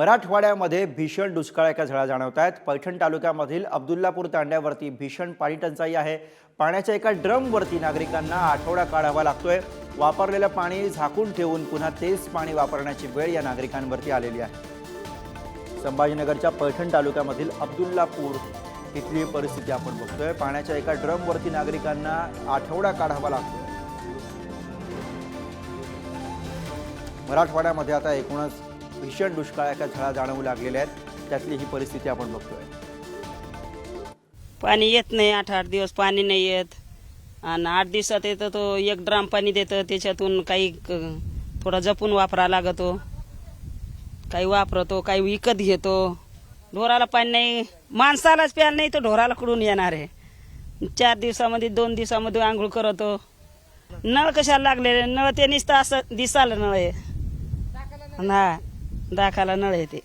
मराठवाड्यामध्ये भीषण दुष्काळ एका झळा जाणवत आहेत पैठण तालुक्यामधील अब्दुल्लापूर तांड्यावरती भीषण पाणी टंचाई आहे. पाण्याच्या एका ड्रमवरती नागरिकांना आठवडा काढावा लागतोय. वापरलेलं पाणी झाकून ठेवून पुन्हा तेच पाणी वापरण्याची वेळ या नागरिकांवरती आलेली आहे. संभाजीनगरच्या पैठण तालुक्यामधील अब्दुल्लापूर इथली परिस्थिती आपण बघतोय. पाण्याच्या एका ड्रमवरती नागरिकांना आठवडा काढावा लागतोय. मराठवाड्यामध्ये आता एकूणच भीषण दुष्काळाच्या झळा जाणवू लागलेल्या आहेत. त्यातली ही परिस्थिती आपण बघतोय. पाणी येत नाही आठ आठ दिवस पाणी नाही येत. आणि आठ दिवसात येतं तो एक ड्राम पाणी देतं त्याच्यातून काही क- थोडा जपून वापरा लागतो. काही वापरतो काही विकत घेतो. ढोराला पाणी नाही माणसालाच प्यायला नाही तर ढोराला कडून येणार आहे. चार दिवसामध्ये दोन दिवसामध्ये आंघोळ करतो. नळ कशाला लागलेले? नळ ते नुसतं असं दिसालं नळ आहे. हा. दाखाला नळ आहे ते.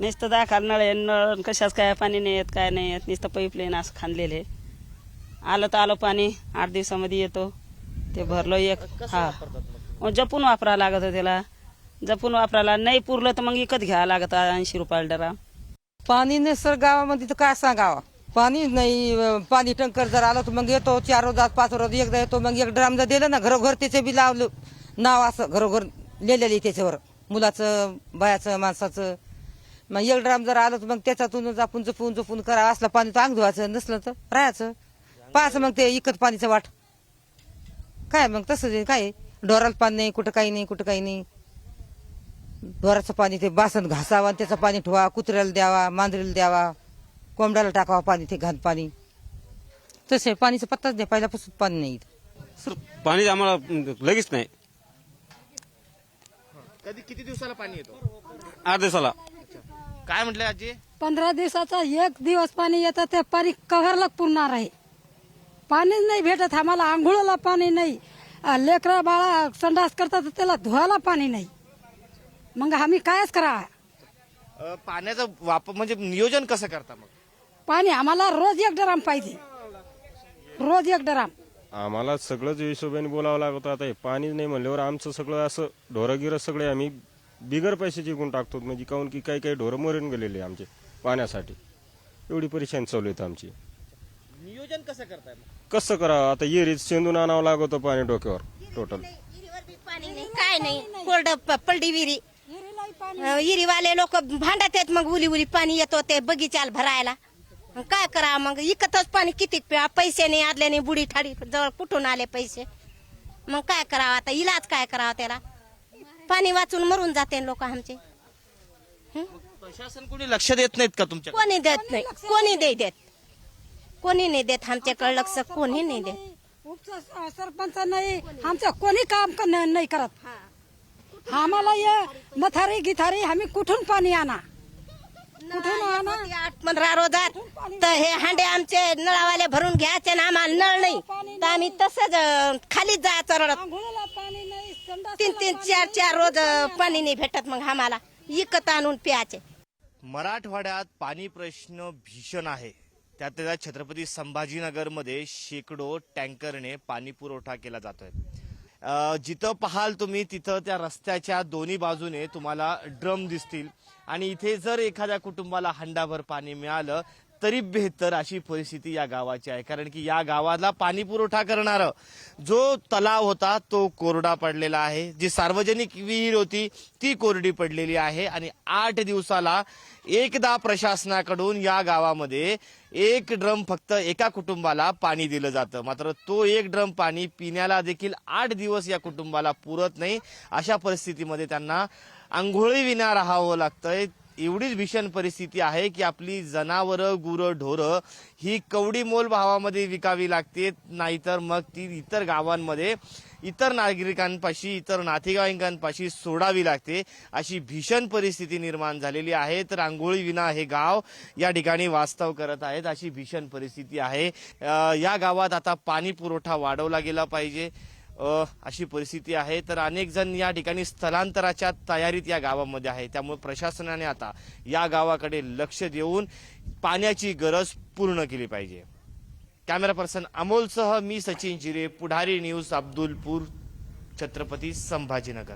नुसतं दाखाला नळ आहे नळ कशाच काय पाणी नाही येत काय नाही येत. नुसतं पाईपलाईन असं खांदलेले आलं तर आलं पाणी आठ दिवसामध्ये येतो. ते भरलं एक हा. मग? जपून वापरावं लागत त्याला. जपून वापरायला नाही पुरलं तर मग विकत घ्यावं लागत ऐंशी रुपयाला डरा पाणी नाही सर गावामध्ये तर काय सांगावं? पाणी नाही पाणी टंकर जर आलं तर मग येतो चार रोजात पाच रोज एकदा येतो मग एक ड्राम जर दिलं ना घरोघर त्याचे बी लावलं. नाव असं घरोघर लिहिलेलं त्याच्यावर. मुलाचं बायाचं माणसाचं. मग एक ड्राम जर आलं तर मग त्याच्यातून आपण जपून जपून करा. असलं पाणी तर अंग धुवायचं नसलं तर राहायचं. पाहायचं मग ते इकत पाणीचं वाट. काय मग तसंच काय? डोराला ढोराला पाणी नाही कुठं काही नाही कुठं काही नाही. ढोराचं पाणी ते बासन घासावं आणि त्याचं पाणी ठेवा कुत्र्याला द्यावा मांजरीला द्यावा. कोंबड्याला टाकावा पाणी ते घाण पाणी. तसे पाणीचा पत्ताच नाही पहिल्यापासून पाणी नाही सर पाणी आम्हाला लगेच नाही. कधी किती दिवसाला पाणी येतो? आठ दिवसाला. काय म्हटलं आजी? पंधरा दिवसाचा एक दिवस पाणी येतं ते पाणी कव्हरला पुरणार आहे. पाणीच नाही भेटत आम्हाला आंघोळीला पाणी नाही. अं, लेकरं बाळा संडास करतात तर त्याला धुवायला पाणी नाही. मग आम्ही कायच करा? अ, पाण्याचा वापर म्हणजे नियोजन कसं करता मग? पाणी आम्हाला रोज एक ड्राम पाहिजे. रोज एक ड्राम. आम्हाला सगळंच हिशोबाने बोलावं लागतं. आता हे पाणी नाही म्हणल्यावर आमचं सगळं असं ढोरं सगळे आम्ही बिगर पैशाचे विकून टाकतो. म्हणजे काहून की काही काही ढोरं मरून गेलेले आमचे पाण्यासाठी. एवढी परेशानी चालू आहे आमची. नियोजन कसं करताय कसं करावं? आता येरीत शेंदून आणावं लागतं पाणी डोक्यावर टोटल विहिरीवर बी पाणी नाही काय नाही. कोरड प- पलटी विहिरी. विहिरीवाले लोक भांडत आहेत मग उली उली पाणी येतो ते बगीचाला भरायला. मग काय करा मग इकतच पाणी किती प्या पैसे नाही आदल्याने बुडी ठाडी जवळ कुठून आले पैसे? मग काय करावं आता? इलाज काय करावा त्याला? पाणी वाचून मरून जाते लोक आमचे. प्रशासन कोणी लक्ष देत नाहीत का तुमच्या कोणी देत नाही. कोणी नाही देत. कोणी नाही देत आमच्याकडे लक्ष. कोणी नाही देत. उपचा सरपंच नाही. आमचं कोणी काम क- न- नाही करत. आम्हाला ये मथारी गिथारी आम्ही कुठून पाणी आणा? कुठून पंधरा रोजात तर हे हांडे आमचे नळावाले भरून घ्यायचे ना आम्हाला नळ नाही. तर आम्ही तसंच खालीच जायचं रडत. तीन तीन चार चार रोज पाणी नाही भेटत मग आम्हाला. इकत आणून प्यायचे. मराठवाड्यात पाणी प्रश्न भीषण आहे. त्यात त्या छत्रपती संभाजीनगरमध्ये शेकडो टँकरने पाणी पुरवठा केला जातोय. जिथं पाहाल तुम्ही तिथं त्या रस्त्याच्या दोन्ही बाजूने तुम्हाला ड्रम दिसतील. आणि इथे जर एखाद्या कुटुंबाला हंडाभर पाणी मिळालं तरी बेहतर अशी परिस्थिती या गावाची आहे. कारण की या गावाला पाणी पुरवठा करणारं जो तलाव होता तो कोरडा पडलेला आहे. जी सार्वजनिक विहीर होती ती कोरडी पडलेली आहे. आणि आठ दिवसाला एकदा प्रशासनाकडून या गावामध्ये एक ड्रम फक्त एका कुटुंबाला पाणी दिलं जातं. मात्र तो एक ड्रम पाणी पिण्याला देखील आठ दिवस या कुटुंबाला पुरत नाही. अशा परिस्थितीमध्ये त्यांना आंघोळी विना राहावं लागतंय. एवढीच भीषण परिस्थिती आहे की आपली जनावरं गुरं ढोरं ही कवडी मोल भावामध्ये विकावी लागते. नाहीतर मग ती इतर गावांमध्ये इतर नागरिकांपाशी इतर नातेवाईकांपाशी सोडावी लागते. अशी भीषण परिस्थिती निर्माण झालेली आहे. तर आंघोळी विना हे गाव या ठिकाणी वास्तव करत आहेत. अशी भीषण परिस्थिती आहे. या गावात आता पाणी पुरवठा वाढवला गेला पाहिजे. अशी परिस्थिती आहे. तर अनेक जण या ठिकाणी स्थलांतराच्या तयारीत या गावामध्ये आहे. त्यामुळे प्रशासनाने आता या गावाकडे लक्ष देऊन पाण्याची गरज पूर्ण केली पाहिजे. कॅमेरा पर्सन अमोलसह मी सचिन जिरे पुढारी न्यूज अब्दुलपूर छत्रपती संभाजीनगर.